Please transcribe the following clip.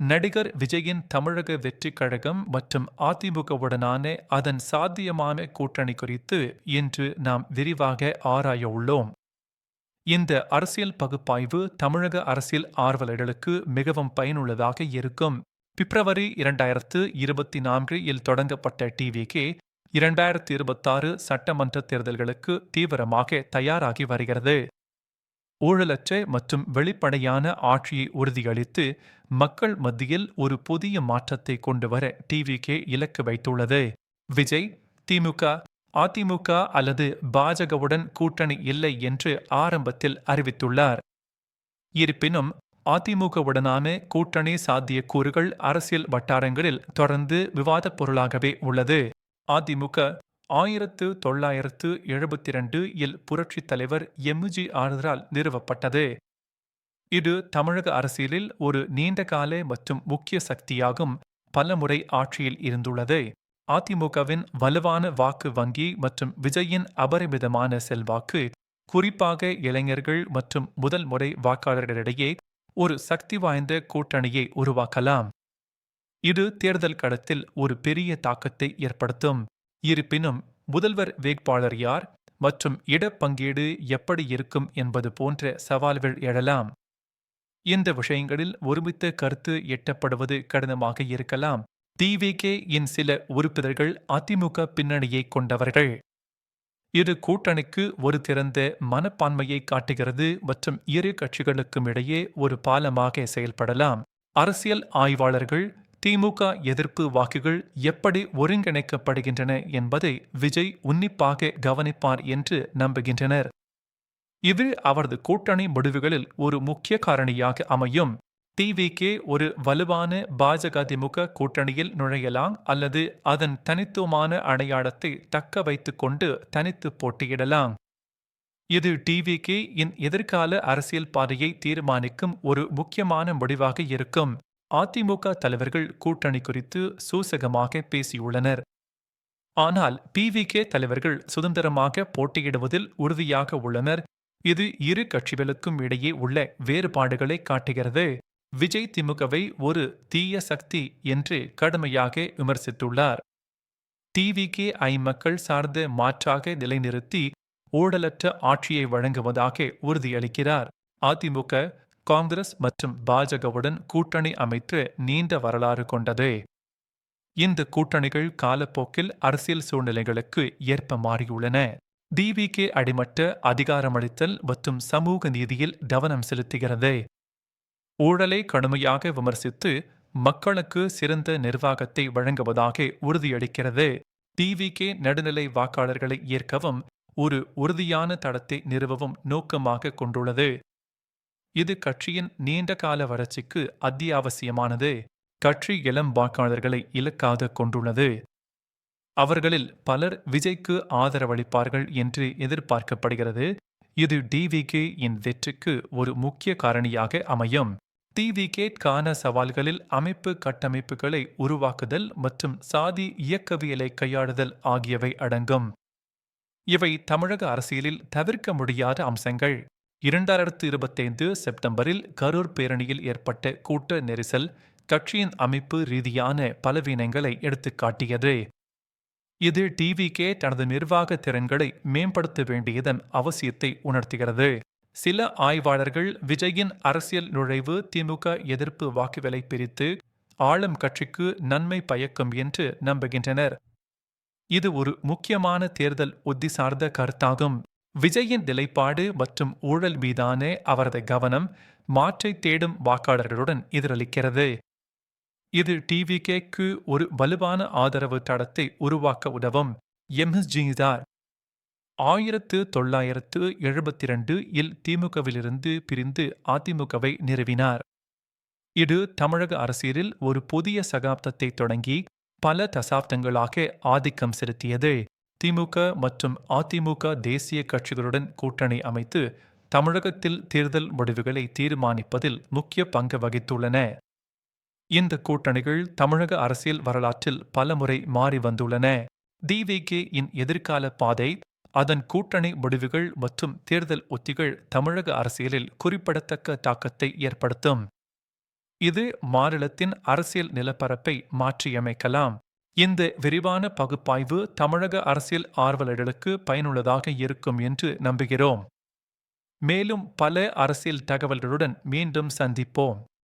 நடிகர் விஜயின் தமிழக வெற்றிக் கழகம் மற்றும் அதிமுகவுடனான அதன் சாத்தியமான கூட்டணி குறித்து இன்று நாம் விரிவாக ஆராய உள்ளோம். இந்த அரசியல் பகுப்பாய்வு தமிழக அரசியல் ஆர்வலர்களுக்கு மிகவும் பயனுள்ளதாக இருக்கும். பிப்ரவரி இரண்டாயிரத்து இருபத்தி நான்கு இல் தொடங்கப்பட்ட டிவிகே இரண்டாயிரத்து இருபத்தாறு சட்டமன்ற தேர்தல்களுக்கு தீவிரமாக தயாராகி வருகிறது. ஊழலற்ற மற்றும் வெளிப்படையான ஆட்சியை உறுதியளித்து மக்கள் மத்தியில் ஒரு புதிய மாற்றத்தை கொண்டுவர டிவிகே இலக்கு வைத்துள்ளது. விஜய் திமுக அதிமுக அல்லது பாஜகவுடன் கூட்டணி இல்லை என்று ஆரம்பத்தில் அறிவித்துள்ளார். இருப்பினும் அதிமுகவுடனான கூட்டணி சாத்திய கூறுகள் அரசியல் வட்டாரங்களில் தொடர்ந்து விவாதப் பொருளாகவே உள்ளது. அதிமுக ஆயிரத்து தொள்ளாயிரத்து எழுபத்தி இரண்டு இல் புரட்சித் தலைவர் எம்ஜி ஆறுதலால் நிறுவப்பட்டது. இது தமிழக அரசியலில் ஒரு நீண்டகால மற்றும் முக்கிய சக்தியாகும் பலமுறை ஆட்சியில் இருந்துள்ளது. அதிமுகவின் வலுவான வாக்கு வங்கி மற்றும் விஜயின் அபரிமிதமான செல்வாக்கு குறிப்பாக இளைஞர்கள் மற்றும் முதல் முறை வாக்காளர்களிடையே ஒரு சக்தி வாய்ந்த கூட்டணியை உருவாக்கலாம். இது தேர்தல் களத்தில் ஒரு பெரிய தாக்கத்தை ஏற்படுத்தும். இருப்பினும் முதல்வர் வேட்பாளர் யார் மற்றும் இடப்பங்கீடு எப்படி இருக்கும் என்பது போன்ற சவால்கள் எழலாம். இந்த விஷயங்களில் ஒருமித்த கருத்து எட்டப்படுவது கடினமாக இருக்கலாம். டிவிகே இன் சில உறுப்பினர்கள் அதிமுக பின்னணியை கொண்டவர்கள். இது கூட்டணிக்கு ஒரு திறந்த மனப்பான்மையை காட்டுகிறது மற்றும் இரு கட்சிகளுக்கும் இடையே ஒரு பாலமாக செயல்படலாம். அரசியல் ஆய்வாளர்கள் திமுக எதிர்ப்பு வாக்குகள் எப்படி ஒருங்கிணைக்கப்படுகின்றன என்பதை விஜய் உன்னிப்பாக கவனிப்பார் என்று நம்புகின்றனர். இது அவரது கூட்டணி முடிவுகளில் ஒரு முக்கிய காரணியாக அமையும். டிவிகே ஒரு வலுவான பாஜக திமுக கூட்டணியில் நுழையலாம் அல்லது அதன் தனித்துவமான அடையாளத்தை தக்க வைத்துக் கொண்டு தனித்து போட்டியிடலாம். இது டிவிகே இன் எதிர்கால அரசியல் பாதையை தீர்மானிக்கும் ஒரு முக்கியமான முடிவாக இருக்கும். அதிமுக தலைவர்கள் கூட்டணி குறித்து சூசகமாக பேசியுள்ளனர். ஆனால் பிவிகே தலைவர்கள் சுதந்திரமாக போட்டியிடுவதில் உறுதியாக உள்ளனர். இது இரு கட்சிகளுக்கும் இடையே உள்ள வேறுபாடுகளை காட்டுகிறது. விஜய் திமுகவை ஒரு தீய சக்தி என்று கடுமையாக விமர்சித்துள்ளார். டிவிகே ஐ மக்கள் சார்ந்த மாற்றாக நிலைநிறுத்தி ஊழலற்ற ஆட்சியை வழங்குவதாக உறுதியளிக்கிறார். அதிமுக காங்கிரஸ் மற்றும் பாஜகவுடன் கூட்டணி அமைத்து நீண்ட வரலாறு கொண்டது. இந்த கூட்டணிகள் காலப்போக்கில் அரசியல் சூழ்நிலைகளுக்கு ஏற்ப மாறியுள்ளன. டிவிகே அடிமட்ட அதிகாரமளித்தல் மற்றும் சமூக நீதியில் கவனம் செலுத்துகிறது. ஊழலை கடுமையாக விமர்சித்து மக்களுக்கு சிறந்த நிர்வாகத்தை வழங்குவதாக உறுதியளிக்கிறது. டிவிகே நடுநிலை வாக்காளர்களை ஏற்கவும் ஒரு உறுதியான தடத்தை நிறுவவும் நோக்கமாக கொண்டுள்ளது. இது கட்சியின் நீண்ட கால வளர்ச்சிக்கு அத்தியாவசியமானது. கட்சி இளம் வாக்காளர்களை இலக்காக கொண்டுள்ளது. அவர்களில் பலர் விஜய்க்கு ஆதரவளிப்பார்கள் என்று எதிர்பார்க்கப்படுகிறது. இது டிவிகே இன் வெற்றிக்கு ஒரு முக்கிய காரணியாக அமையும். டிவிகேட்கான சவால்களில் அமைப்பு கட்டமைப்புகளை உருவாக்குதல் மற்றும் சாதி இயக்கவியலை கையாளுதல் ஆகியவை அடங்கும். இவை தமிழக அரசியலில் தவிர்க்க முடியாத அம்சங்கள். இரண்டாயிரத்து இருபத்தைந்து செப்டம்பரில் கரூர் பேரணியில் ஏற்பட்ட கூட்ட நெரிசல் கட்சியின் அமைப்பு ரீதியான பலவீனங்களை எடுத்துக்காட்டியது. இது டிவிகே தனது நிர்வாக திறன்களை மேம்படுத்த வேண்டியதன் அவசியத்தை உணர்த்துகிறது. சில ஆய்வாளர்கள் விஜயின் அரசியல் நுழைவு திமுக எதிர்ப்பு வாக்குகளை பிரித்து ஆளும் கட்சிக்கு நன்மை பயக்கும் என்று நம்புகின்றனர். இது ஒரு முக்கியமான தேர்தல் உத்தி சார்ந்த கருத்தாகும். விஜயின் நிலைப்பாடு மற்றும் ஊழல் மீதான அவரது கவனம் மாற்றை தேடும் வாக்காளர்களுடன் எதிரொலிக்கிறது. இது டிவிகேக்கு ஒரு வலுவான ஆதரவு தடத்தை உருவாக்க உதவும். எம்எஸ்ஜிதார் ஆயிரத்து தொள்ளாயிரத்து எழுபத்தி ரெண்டு இல் திமுகவிலிருந்து பிரிந்து அதிமுகவை நிறுவினார். இது தமிழக அரசியலில் ஒரு புதிய சகாப்தத்தை தொடங்கி பல தசாப்தங்களாக ஆதிக்கம் செலுத்தியது. திமுக மற்றும் அதிமுக தேசிய கட்சிகளுடன் கூட்டணி அமைத்து தமிழகத்தில் தேர்தல் முடிவுகளை தீர்மானிப்பதில் முக்கிய பங்கு வகித்துள்ளன. இந்த கூட்டணிகள் தமிழக அரசியல் வரலாற்றில் பலமுறை மாறி வந்துள்ளன. டிவிகே இன் எதிர்கால பாதை அதன் கூட்டணி முடிவுகள் மற்றும் தேர்தல் உத்திகள் தமிழக அரசியலில் குறிப்பிடத்தக்க தாக்கத்தை ஏற்படுத்தும். இது மாநிலத்தின் அரசியல் நிலப்பரப்பை மாற்றியமைக்கலாம். இந்த விரிவான பகுப்பாய்வு தமிழக அரசியல் ஆர்வலர்களுக்கு பயனுள்ளதாக இருக்கும் என்று நம்புகிறோம். மேலும் பல அரசியல் தகவல்களுடன் மீண்டும் சந்திப்போம்.